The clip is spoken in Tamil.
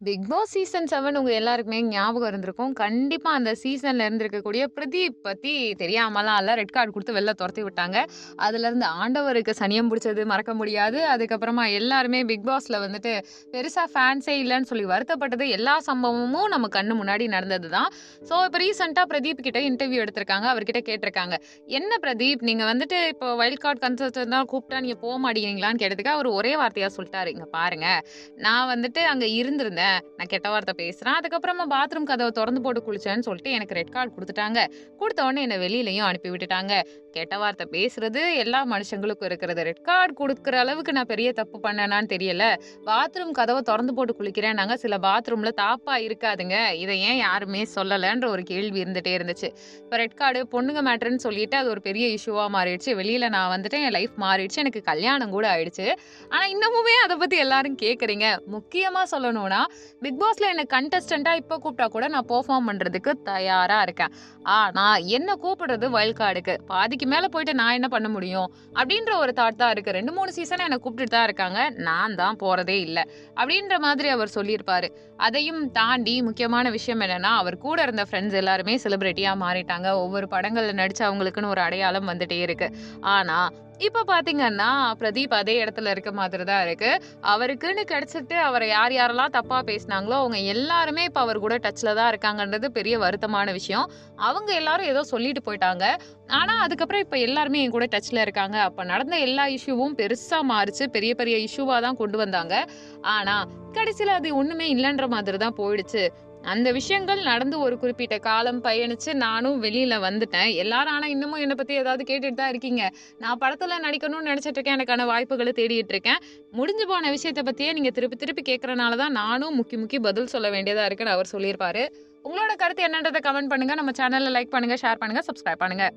பிக் பாஸ் சீசன் செவன் உங்கள் எல்லாருக்குமே ஞாபகம் இருந்திருக்கும். கண்டிப்பாக அந்த சீசனில் இருந்திருக்கக்கூடிய பிரதீப் பற்றி தெரியாமலாம் எல்லாம் ரெட் கார்ட் கொடுத்து வெளில துரத்தி விட்டாங்க. அதுலேருந்து ஆண்டவருக்கு சனியம் பிடிச்சது மறக்க முடியாது. அதுக்கப்புறமா எல்லாருமே பிக் பாஸில் வந்துட்டு பெருசாக ஃபேன்ஸே இல்லைன்னு சொல்லி வருத்தப்பட்டது எல்லா சம்பவமும் நம்ம கண்ணு முன்னாடி நடந்தது தான். ஸோ இப்போ ரீசெண்டாக பிரதீப் கிட்ட இன்டர்வியூ எடுத்திருக்காங்க. அவர்கிட்ட கேட்டிருக்காங்க. "என்ன பிரதீப் நீங்கள் வந்துட்டு இப்போ வைல்ட் கார்டு கன்சல்டன்ட் தான் கூப்பிட்டா நீங்கள் போக மாட்டேங்கிறீங்களான்னு?" கேட்டதுக்கு அவர் ஒரே வார்த்தையாக சொல்லிட்டாரு இங்கே பாருங்கள் நான் வந்துட்டு அங்கே இருந்திருந்தேன். நான் கெட்ட வார்த்தை பேசுறேன். அதுக்கப்புறமா பாத்ரூம் கதவை திறந்து போட்டு குளிச்சேன்னு சொல்லிட்டு எனக்கு ரெட் கார்டு குடுத்துட்டாங்க. குடுத்த உடனே என்ன வெளியிலையும் அனுப்பி விட்டுட்டாங்க. கெட்ட வார்த்தை பேசுறது எல்லா மனுஷங்களுக்கும் இருக்கிறது. ரெட் கார்டு கொடுக்குற அளவுக்கு நான் பெரிய தப்பு பண்ணேனான்னு தெரியல. பாத்ரூம் கதவை திறந்து போட்டு குளிக்கிறேன்னாங்க. சில பாத்ரூம்ல தாப்பா இருக்காதுங்க. இதை ஏன் யாருமே சொல்லலைன்ற ஒரு கேள்வி இருந்துட்டே இருந்துச்சு. இப்போ ரெட் கார்டு பொண்ணுங்க மேட்ருன்னு சொல்லிட்டு அது ஒரு பெரிய இஷ்யூவா மாறிடுச்சு. வெளியில நான் வந்துட்டு என் லைஃப் மாறிடுச்சு. எனக்கு கல்யாணம் கூட ஆயிடுச்சு. ஆனா இன்னமுமே அதை பத்தி எல்லாரும் கேட்குறீங்க முக்கியமா சொல்லணும்னா, பிக் பாஸ்ல என்ன கண்டஸ்டன்ட்டா இப்போ கூப்பிட்டா கூட நான் பெர்ஃபார்ம் பண்றதுக்கு தயாரா இருக்கேன். ஆனா என்ன கூப்பிடுறது வைல்ட் கார்டுக்கு. பாதிக்கு மேல போயிட்டு நான் என்ன பண்ண முடியும்? அப்படின்ற ஒரு தாட் தான் இருக்கு. 2, 3 சீசனா என்ன கூப்பிட்டுட்டு தான் இருக்காங்க. நான் தான் போறதே இல்லை அப்படின்ற மாதிரி அவர் சொல்லியிருப்பாரு. அதையும் தாண்டி முக்கியமான விஷயம் என்னன்னா, அவர் கூட இருந்த ஃப்ரெண்ட்ஸ் எல்லாருமே செலிபிரிட்டியா மாறிட்டாங்க. ஒவ்வொரு படங்கள்ல நடிச்சு அவங்களுக்குன்னு ஒரு அடையாளம் வந்துட்டே இருக்கு. ஆனா இப்ப பாத்தீங்கன்னா பிரதீப் அதே இடத்துல இருக்க மாதிரி தான் இருக்கு. அவருக்குன்னு கிடைச்சிட்டு அவரை யார் யாரெல்லாம் தப்பா பேசினாங்களோ, அவங்க எல்லாருமே இப்ப அவர் கூட டச்ல தான் இருக்காங்கன்றது பெரிய வருத்தமான விஷயம். அவங்க எல்லாரும் ஏதோ சொல்லிட்டு போயிட்டாங்க. ஆனா அதுக்கப்புறம் இப்ப எல்லாருமே என் கூட டச்ல இருக்காங்க. அப்ப நடந்த எல்லா இஷ்யூவும் பெருசா மாறுச்சு. பெரிய பெரிய இஷ்யூவா தான் கொண்டு வந்தாங்க. ஆனா கடைசியில அது ஒண்ணுமே இல்லைன்ற மாதிரி தான் போயிடுச்சு. அந்த விஷயங்கள் நடந்து ஒரு குறிப்பிட்ட காலம் பயணிச்சு நானும் வெளியில வந்துட்டேன். எல்லாரும் ஆனா இன்னமும் என்னை பத்தி ஏதாவது கேட்டுட்டு தான் இருக்கீங்க. நான் படத்துல நடிக்கணும்னு நினச்சிட்ருக்கேன் எனக்கான வாய்ப்புகளை தேடிட்டு இருக்கேன். முடிஞ்சு போன விஷயத்த பத்தியே நீங்க திருப்பி திருப்பி கேட்கறனால தான் நானும் முக்கி முக்கி பதில் சொல்ல வேண்டியதா இருக்குன்னு அவர் சொல்லியிருப்பாரு. உங்களோட கருத்து என்னன்றதை கமெண்ட் பண்ணுங்க. நம்ம சேனலில் லைக் பண்ணுங்க, ஷேர் பண்ணுங்க, சப்ஸ்கிரைப் பண்ணுங்க.